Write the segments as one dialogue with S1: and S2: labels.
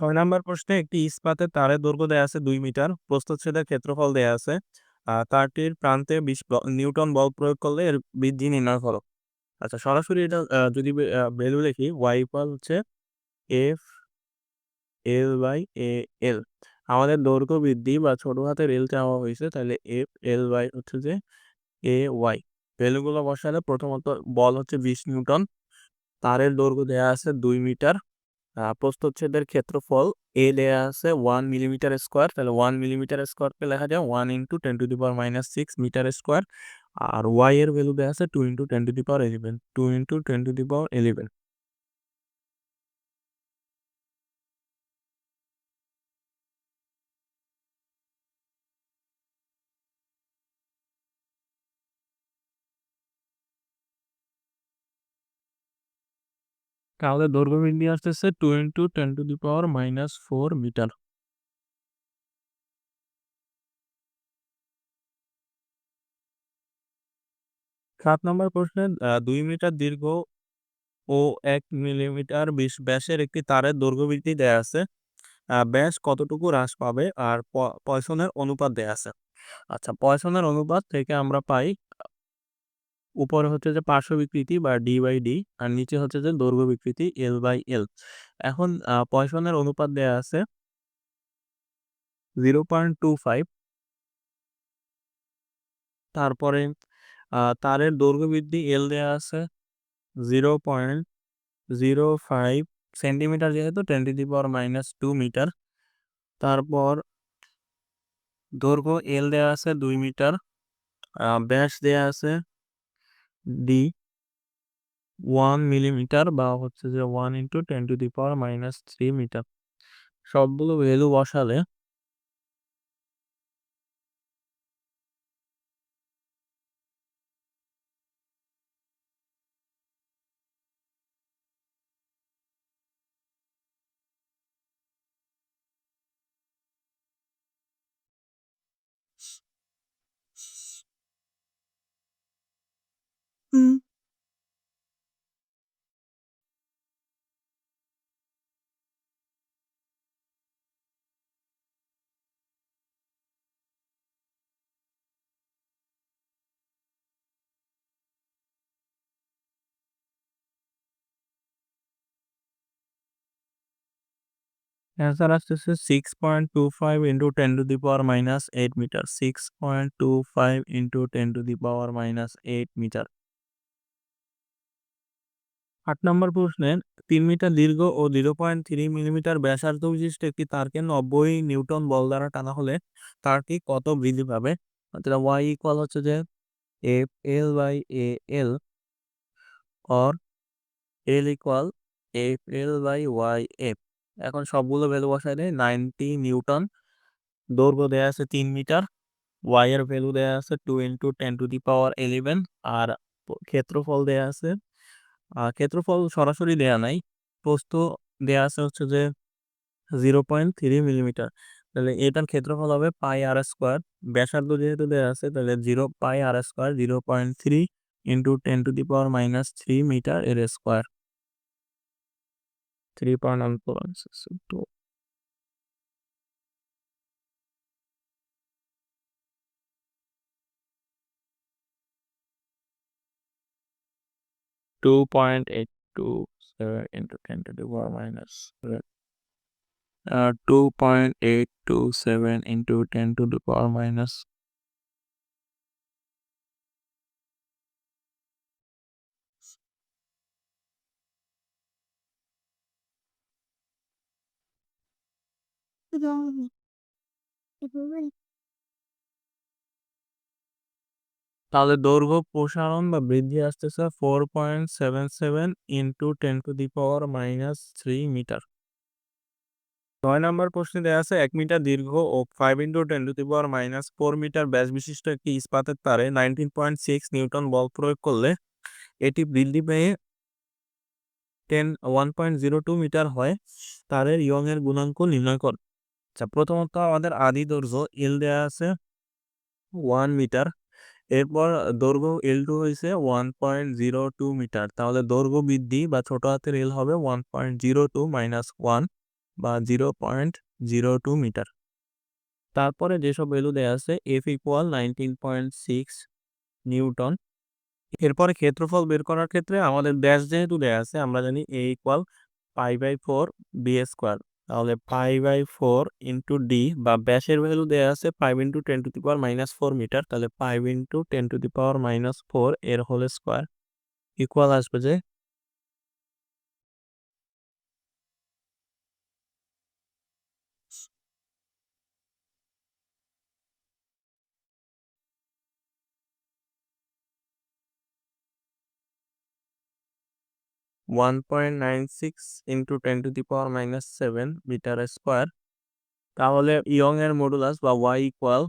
S1: ছয় নাম্বার প্রশ্নে একটি ইস্পাতের তারের দৈর্ঘ্য দেয়া আছে দুই মিটার, প্রস্থচ্ছেদের ক্ষেত্রফল দেয়া আছে তারটির প্রান্তে বিশ নিউটন বল প্রয়োগ করলে এর বৃদ্ধি নির্ণয় করো। আচ্ছা সরাসরি এটা যদি ভ্যালু লিখি ওয়াই ইকুয়াল হচ্ছে F L by A L আমাদের দৈর্ঘ্য বৃদ্ধি বা ছোট হাতের এল চাওয়া হয়েছে, তাহলে এফ এল বাই হচ্ছে যে এ ওয়াই ভ্যালুগুলো বসালে প্রথমত বল হচ্ছে বিশ নিউটন, তারের দৈর্ঘ্য দেয়া আছে দুই মিটার প্রস্থচ্ছেদের ক্ষেত্রফল এ দেওয়া আছে ওয়ান মিলিমিটার স্কোয়ার তাহলে ওয়ান মিলিমিটার স্কোয়ারকে লেখা যায় one into ten to the power minus six metre square R Y এর ভ্যালু দেওয়া আছে two into ten to the power eleven two into ten to the power eleven তাহলে দৈর্ঘ্য বৃদ্ধি আসতেছে two into ten to the power minus four metre সাত নম্বর প্রশ্নে দুই মিটার দীর্ঘ ও এক মিলিমিটার বিশ ব্যাসের একটি তারের দৈর্ঘ্য বৃদ্ধি দেয়া আছে। ব্যাস কতটুকু হ্রাস পাবে আর পয়সনের অনুপাত দেয়া আছে। আচ্ছা পয়সনের অনুপাত থেকে আমরা পাই উপরে হচ্ছে যে পার্শ্ব বিকৃতি বা ডি বাই ডি আর নিচে হচ্ছে যে দৈর্ঘ্য বিকৃতি এল বাই এল এখন পয়সনের অনুপাত দেয়া আছে জিরো পয়েন্ট টু ফাইভ তারপরে তারের দৈর্ঘ্য বৃদ্ধি এল দেয়া আছে zero point zero five centimetre যেহেতু ten to the power minus two metre তারপর, দৈর্ঘ্য এল দেওয়া আছে দুই মিটার ব্যাস দেয়া আছে ডি ওয়ান মিলিমিটার বা হচ্ছে যে one into ten to the power minus three metre সবগুলো ভ্যালু বসালে অ্যান্সার আসতেছে six point two five into ten to the power minus eight metre six point two five into ten to the power minus eight metre আট নম্বর প্রশ্নের তিন metre দীর্ঘ ও zero point three millimetre ব্যাসার্ধ বিশিষ্ট একটি তারকে নব্বই নিউটন বল দ্বারা টানা হলে তারটি কত বৃদ্ধি পাবে? অর্থাৎ ওয়াই ইকুয়াল হচ্ছে যে F L by A L or L equal F L by Y F এখন সবগুলো ভ্যালু বসাইলে নাইনটি নিউটন দৈর্ঘ্য দেওয়া আছে তিন মিটার ওয়াই এর ভ্যালু দেওয়া আছে two into ten to the power eleven আর ক্ষেত্রফল দেওয়া আছে ক্ষেত্রফল সরাসরি দেয়া নাই। প্রস্থ দেয়া আছে হচ্ছে যে জিরো পয়েন্ট থ্রি মিলিমিটার তাহলে এটার ক্ষেত্রফল হবে পাই আর স্কোয়ার ব্যাসার্ধ যেহেতু দেওয়া আছে তাহলে zero pi r square zero point three into ten to the power minus three metre এর square three point 2.827 into 10 to the power minus uh, 2.827 into 10 to the power minus তাহলে দৈর্ঘ্য প্রসারণ বা বৃদ্ধি আসতেছে four point seven seven into ten to the power minus three metre নয় নম্বর প্রশ্নে দেওয়া আছে, এক মিটার দীর্ঘ ও five into ten to the power minus four metre ব্যাস বিশিষ্ট একটি ইস্পাতের তারে নাইনটিন পয়েন্ট সিক্স নিউটন বল প্রয়োগ করলে এটি বৃদ্ধি পেয়ে ten one point zero two metre হয়, তারের ইয়ং এর গুণাঙ্ক নির্ণয় কর। আচ্ছা প্রথমত আমাদের আদি দৈর্ঘ্য এল দেওয়া আছে ওয়ান মিটার এরপর দৈর্ঘ্য এল টু হয়েছে one point zero two metre. তাহলে দৈর্ঘ্য বৃদ্ধি বা ছোট হাতের এল হবে one point zero two minus one বা zero point zero two metre. তারপরে যেসব ভ্যালু দেওয়া আছে F equal nineteen point six newton. এরপরে ক্ষেত্রফল বের করার ক্ষেত্রে আমাদের ব্যাস যেহেতু দেওয়া আছে, আমরা জানি A equal pi by four B square তাহলে pi by four into D বা ব্যাসের ভ্যালু দেওয়া আছে five into ten to the power minus four metre, তাহলে five into ten to the power minus four এর হোল স্কোয়ার ইকুয়াল আসবে যে one point nine six into ten to the power minus seven metre square তাহলে Young এর modulus বা Y equal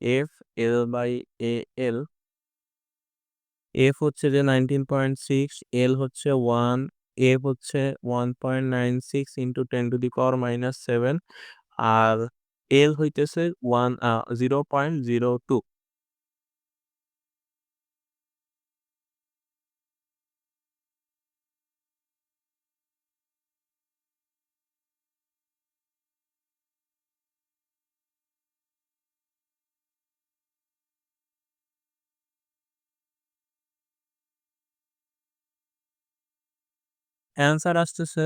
S1: F L by A L F হচ্ছে যে nineteen point six L হচ্ছে one F হচ্ছে one point nine six into ten to the power minus seven R L হইতেছে one zero point zero two answer আসতেছে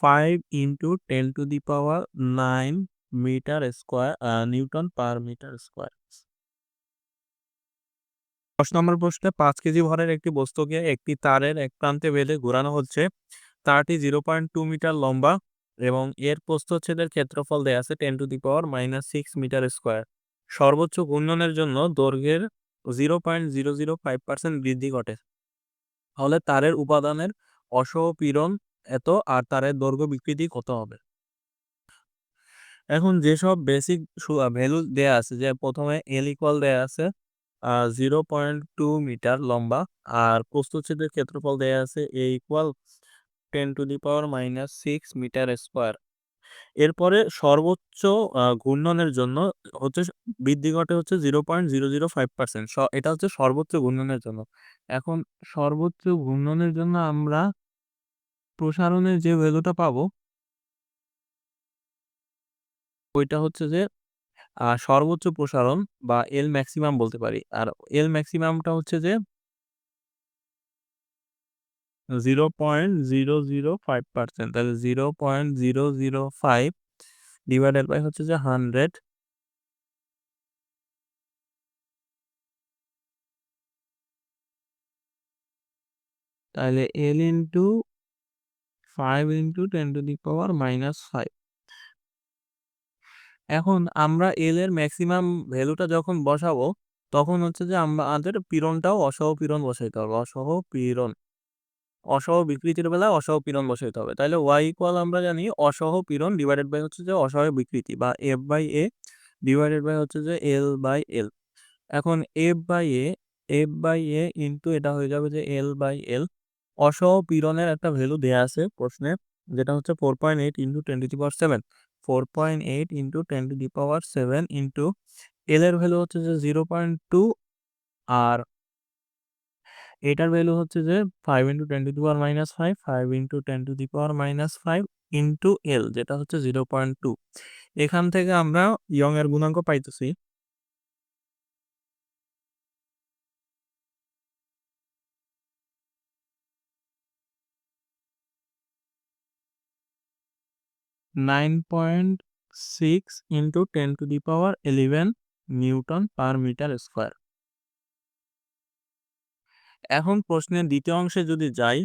S1: five into ten to the power nine metre square newton per metre square দশ নম্বর প্রশ্নে পাঁচ KG ভরের একটি বস্তুকে একটি তারের এক প্রান্তে বেঁধে ঘোরানো হচ্ছে। তারটি জিরো পয়েন্ট টু মিটার লম্বা এবং এর প্রস্থচ্ছেদের ক্ষেত্রফল দেয়া আছে ten to the power minus six metre square সর্বোচ্চ ঘূর্ণনের জন্য দৈর্ঘ্যের zero point zero zero five percent বৃদ্ধি ঘটে। তাহলে তারের উপাদানের অসহপীড়ন এত আর তারের দৈর্ঘ্য বিকৃতি কত হবে? এখন যেসব বেসিক ভ্যালু দেয়া আছে, যে প্রথমে এল ইকুয়াল দেয়া আছে জিরো পয়েন্ট টু মিটার লম্বা আর প্রস্তুচ্ছেদের ক্ষেত্রফল দেয়া আছে A equal ten to the power minus six metre square এরপরে সর্বোচ্চ ঘূর্ণনের জন্য হচ্ছে বৃদ্ধি ঘটে হচ্ছে zero point zero zero five percent এটা হচ্ছে সর্বোচ্চ ঘূর্ণনের জন্য। এখন সর্বোচ্চ ঘূর্ণনের জন্য আমরা প্রসারণের যে ভ্যালুটা পাবো ওইটা হচ্ছে যে সর্বোচ্চ প্রসারণ বা এল ম্যাক্সিমাম বলতে পারি। আর এল ম্যাক্সিমামটা হচ্ছে যে zero point zero zero five percent তাহলে zero point zero zero five divided by হচ্ছে যে হান্ড্রেড তাহলে L into five into ten to the power minus five এখন আমরা এল এর ম্যাক্সিমাম ভ্যালুটা যখন বসাবো, তখন হচ্ছে যে আমাদের পীড়নটাও অসহ পীড়ন বসাইতে হবে, অসহ পীড়ন। অসহ বিকৃতির বেলায় অসহ পীড়ন বসাইতে হবে। তাহলে ওয়াই ইকুয়াল আমরা জানি অসহ পীড়ন ডিভাইডেড বাই হচ্ছে যে অসহ বিকৃতি বা F by A divided by হচ্ছে যে এল বাই এল এখন F by A F by A into এটা হয়ে যাবে যে এল বাই এল অসহ পীড়নের একটা ভ্যালু দেয়া আছে প্রশ্নে, যেটা হচ্ছে four point eight into twenty the power seven four point eight into twenty the power seven into L এর ভ্যালু হচ্ছে যে জিরো পয়েন্ট টু আর এটার ভ্যালু হচ্ছে যে five into ten to the power minus five five into ten to the power minus five into L যেটা হচ্ছে zero point two এখান থেকে আমরা ইয়ং এর গুণাঙ্ক পাইতেছি। Nine point six into ten to the power eleven newton per metre square এখন প্রশ্নের দ্বিতীয় অংশে যদি যাই,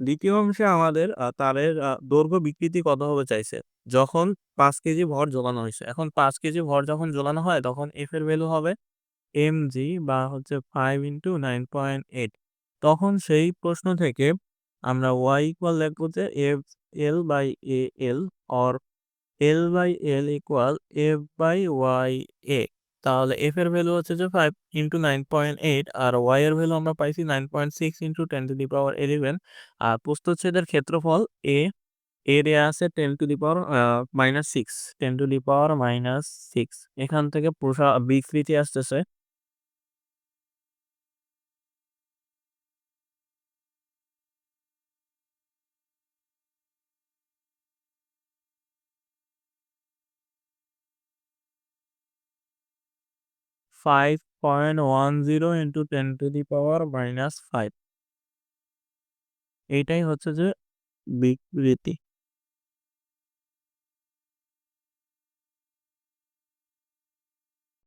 S1: দ্বিতীয় অংশে আমাদের তারের দৈর্ঘ্য বিকৃতি কত হবে চাইছে? যখন পাঁচ কেজি ভর জ্বলানো হয়েছে। এখন পাঁচ কেজি ভর যখন জ্বলানো হয়, তখন এফ এর ভ্যালু হবে এম জি বা হচ্ছে five into nine point eight তখন সেই প্রশ্ন থেকে আমরা ওয়াই ইকুয়াল লিখব যে F L by A L or L by L equal F by Y A তাহলে এফ এর ভ্যালু হচ্ছে যে five into nine point eight আর ওয়াই এর ভ্যালু আমরা পাইছি nine point six into ten to the power eleven আর প্রস্তুচ্ছেদের ক্ষেত্রফল A area আছে ten to the power minus six ten to the power minus six এখান থেকে প্রসা বিকৃতি আসতেছে। Five point one zero into ten to the power minus five এইটাই হচ্ছে যে বিকৃতি।